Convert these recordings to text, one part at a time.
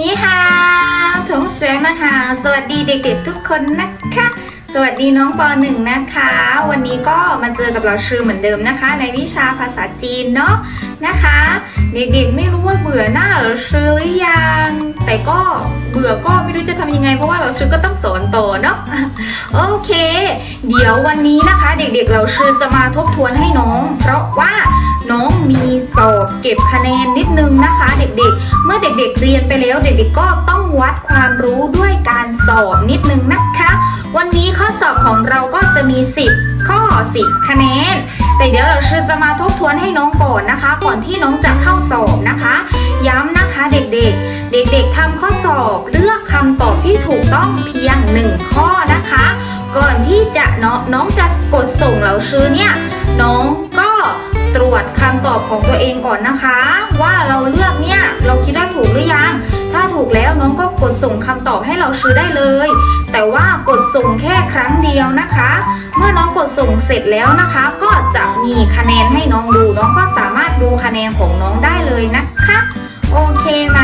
นี่ฮาถงสวยมาหาสวัสดีเด็กๆทุกคนนะคะ สวัสดีน้องปหนึ่งนะคะ วันนี้ก็มาเจอกับเราชื่อเหมือนเดิมนะคะ ในวิชาภาษาจีนเนาะนะคะ เด็กๆไม่รู้ว่าเบื่อหน้าเราชื่อหรือยัง แต่ก็เบื่อก็ไม่รู้จะทำยังไงเพราะว่าเราชื่อก็ต้องสอนต่อเนาะโอเค เดี๋ยววันนี้นะคะ เด็กๆเราชื่อจะมาทบทวนให้น้อง เพราะว่า องมีสอบเก็บคะแนนนิดนึงนะคะ เด็กๆ เมื่อเด็กๆเรียนไปแล้วเด็กๆก็ต้องวัดความรู้ด้วยการสอบนิดนึงนะคะ วันนี้ข้อสอบของเราก็จะมี 10 ข้อ 10 คะแนน แต่เดี๋ยวเราชจะมาทบทวนให้น้องก่อนนะคะ ก่อนที่น้องจะเข้าสอบนะคะ ย้ำนะคะเด็กๆ เด็กๆทำข้อสอบเลือกคำตอบที่ถูกต้องเพียง 1 ข้อนะคะ ก่อนที่จะน้องน้องจะกดส่งเราชื่อเนี่ยน้องก็ ตรวจคำตอบของตัวเองก่อนนะคะ ว่าเราเลือกเนี่ยเราคิดว่าถูกหรือยัง ถ้าถูกแล้วน้องก็กดส่งคำตอบให้เราชื่อได้เลย แต่ว่ากดส่งแค่ครั้งเดียวนะคะ เมื่อน้องกดส่งเสร็จแล้วนะคะ ก็จะมีคะแนนให้น้องดู น้องก็สามารถดูคะแนนของน้องได้เลยนะคะ โอเคไหม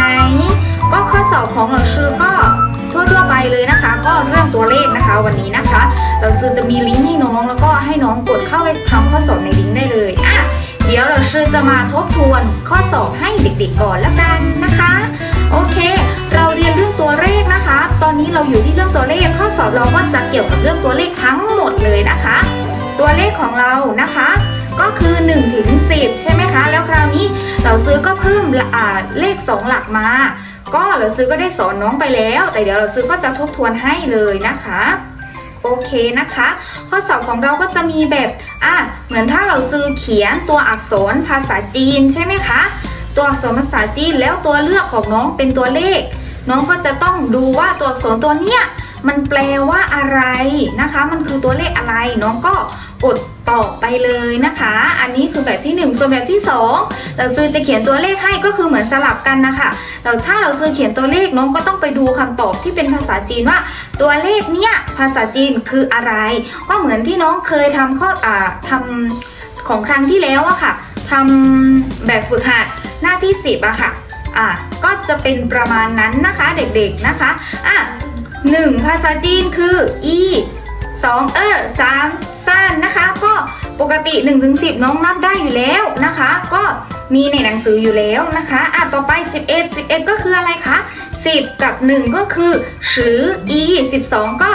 ก็ข้อสอบของเราชื่อก็ทั่วๆไปเลยนะคะ ก็เรื่องตัวเลขนะคะวันนี้นะคะ เราซื้อจะมีลิงก์ให้น้องแล้วก็ให้น้องกดเข้าไปทำข้อสอบในลิงก์ได้เลยอะ เดี๋ยวเราซื้อจะมาทบทวนข้อสอบให้เด็กๆก่อนแล้วกันนะคะ โอเค เราเรียนเรื่องตัวเลขนะคะ ตอนนี้เราอยู่ที่เรื่องตัวเลขข้อสอบเราก็จะเกี่ยวกับเรื่องตัวเลขทั้งหมดเลยนะคะ ตัวเลขของเรานะคะ ก็คือ1ถึง10 ใช่ไหมคะ แล้วคราวนี้เราซื้อก็เพิ่มเลข 2 หลักมา ก็เราซื้อก็ได้สอนน้องไปแล้ว แต่เดี๋ยวเราซื้อก็จะทบทวนให้เลยนะคะ โอเคนะคะ ข้อสอบของเราก็จะมีแบบอะเหมือนถ้าเราซื้อเขียนตัวอักษรภาษาจีนใช่ไหมคะ ตัวอักษรภาษาจีนแล้วตัวเลือกของน้องเป็นตัวเลข น้องก็จะต้องดูว่าตัวอักษรตัวเนี้ยมันแปลว่าอะไรนะคะ มันคือตัวเลขอะไรน้องก็ กดต่อไปเลยนะคะ อันนี้คือแบบที่ 1 ส่วนแบบที่ 2 เราซื้อจะเขียนตัวเลขให้ก็คือเหมือนสลับกันนะคะแต่ถ้าเราซื้อเขียนตัวเลขน้องก็ต้องไปดูคำตอบที่เป็นภาษาจีนว่า ตัวเลขเนี้ยภาษาจีนคืออะไร ก็เหมือนที่น้องเคยทำข้ออ่าทำของครั้งที่แล้วอะค่ะทำแบบฝึกหัดหน้าที่ 10อะค่ะอะก็จะเป็นประมาณนั้นนะคะเด็กๆนะคะอะหนึ่งภาษาจีนคือ e สอ งเออสามสั้นนะคะ ก็ปกติ1นถึงสิน้องนับได้อยู่แล้วนะคะ ก็มีในหนังสืออยู่แล้วนะคะอะต่อไป 11 11 ก็คืออะไรคะ 10 กับ 1 ก็คือสือ e 12 ก็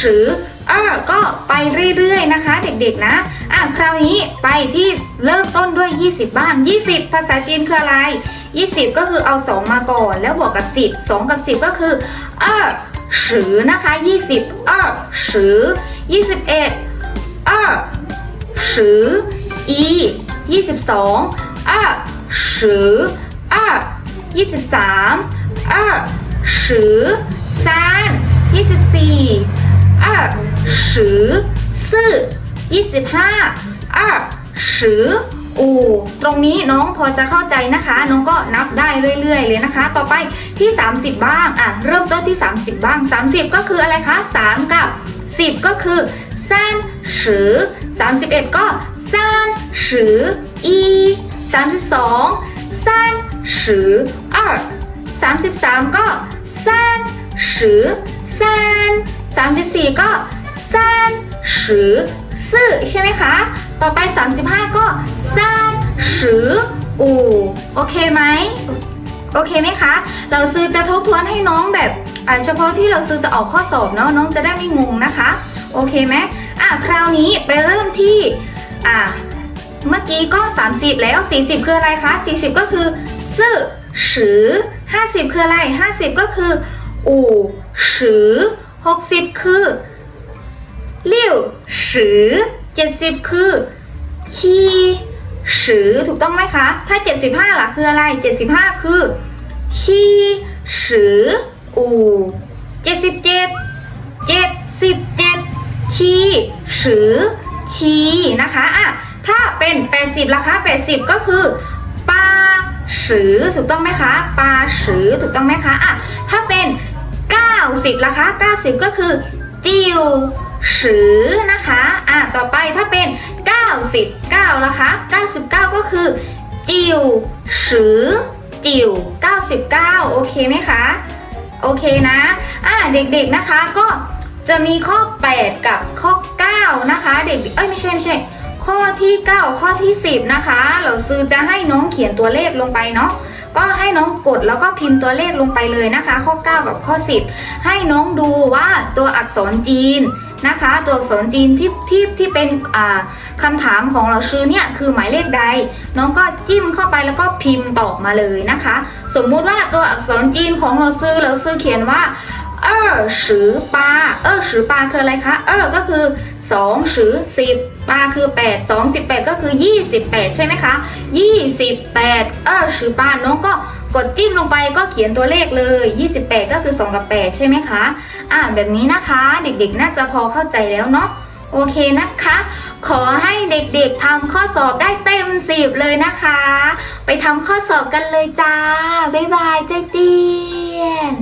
สือเออก็ไปเรื่อยๆนะคะ เด็กๆนะอะคราวนี้ไปที่เริ่มต้นด้วย 20 บ้าง 20 ภาษาจีนคืออะไร 20 ก็คือเอา 2 มาก่อน แล้วบวกกับ 10 2 กับ 10 ก็คือเออ สือนะคะยี่สิบเออสือยี่สิบเอ็ดเออสืออียี่สิบสองเออสือออยี่สิบสามเออสือซานยี่สิบสี่เออสือซื่ยี่สิบห้าเออสือ 五ตรงนี้น้องพอจะเข้าใจนะคะ น้องก็นับได้เรื่อย ๆ เลยนะคะ ต่อไปที่ 30 บ้างอะเริ่มต้นที่ 30 บ้าง 30 ก็คืออะไรคะ 3 กับ 10 ก็คือซันสือ31 ก็ซันสืออี32ซันสือ2 33 ก็ซันสือ3 34ก็ซันสือ ซื่อใช่ไหมคะ ต่อไป 35 ก็ซันสืออูโอเคไหมโอเคไหมคะ เราซื้อจะทบทวนให้น้องแบบเฉพาะที่เราซื้อจะออกข้อสอบเนาะน้องจะได้ไม่งงนะคะ โอเคไหมอะคราวนี้ไปเริ่มที่อ่าเมื่อกี้ก็ 30 แล้ว 40 คืออะไรคะ 40 ก็คือซื่อสือ50 คืออะไร 50 ก็คืออู่สือ60 คือ สือ70คือชีสือถูกต้องไหมคะ ถ้า75ล่ะคืออะไร75คือชีสืออู77 77ชีสือชีนะคะอะถ้าเป็น80ล่ะคะ80ก็คือปาสือถูกต้องไหมคะปาสือถูกต้องไหมคะอะถ้าเป็น90ล่ะคะ90ก็คือติว สือนะคะอะต่อไปถ้าเป็น 99ล่ะคะ 99 ก็คือจิวสือจิว99 โอเคไหมคะ โอเคนะอ่าเด็กๆนะคะก็จะมีข้อ 8 กับข้อ 9 นะคะ เด็กเอ้ยไม่ใช่ไม่ใช่ข้อที่ 9 ข้อที่ 10 นะคะ เราซื้อจะให้น้องเขียนตัวเลขลงไปเนาะก็ให้น้องกดแล้วก็พิมพ์ตัวเลขลงไปเลยนะคะ ข้อ 9 กับข้อ 10 ให้น้องดูว่าตัวอักษรจีน นะคะ ตัวอักษรจีนที่ที่ที่เป็นคำถามของเราชื่อเนี่ยคือหมายเลขใด น้องก็จิ้มเข้าไปแล้วก็พิมพ์ตอบมาเลยนะคะ สมมุติว่าตัวอักษรจีนของเราซื้อเราซื้อเขียนว่าเออสือปาเออสือปาคืออะไรคะเออก็คือ2สือ10ปาคือ8 2 18ก็คือ28ใช่ไหมคะ28เออสือปาน้องก็ กดจิ้มลงไปก็เขียนตัวเลขเลย 28 ก็คือ 2 กับ 8 ใช่ไหมคะ อ่าแบบนี้นะคะ เด็กๆ น่าจะพอเข้าใจแล้วเนาะ โอเคนะคะ ขอให้เด็กๆทำข้อสอบได้เต็มสิบเลยนะคะ ไปทำข้อสอบกันเลยจ้า บ๊ายบายเจ๊เจียน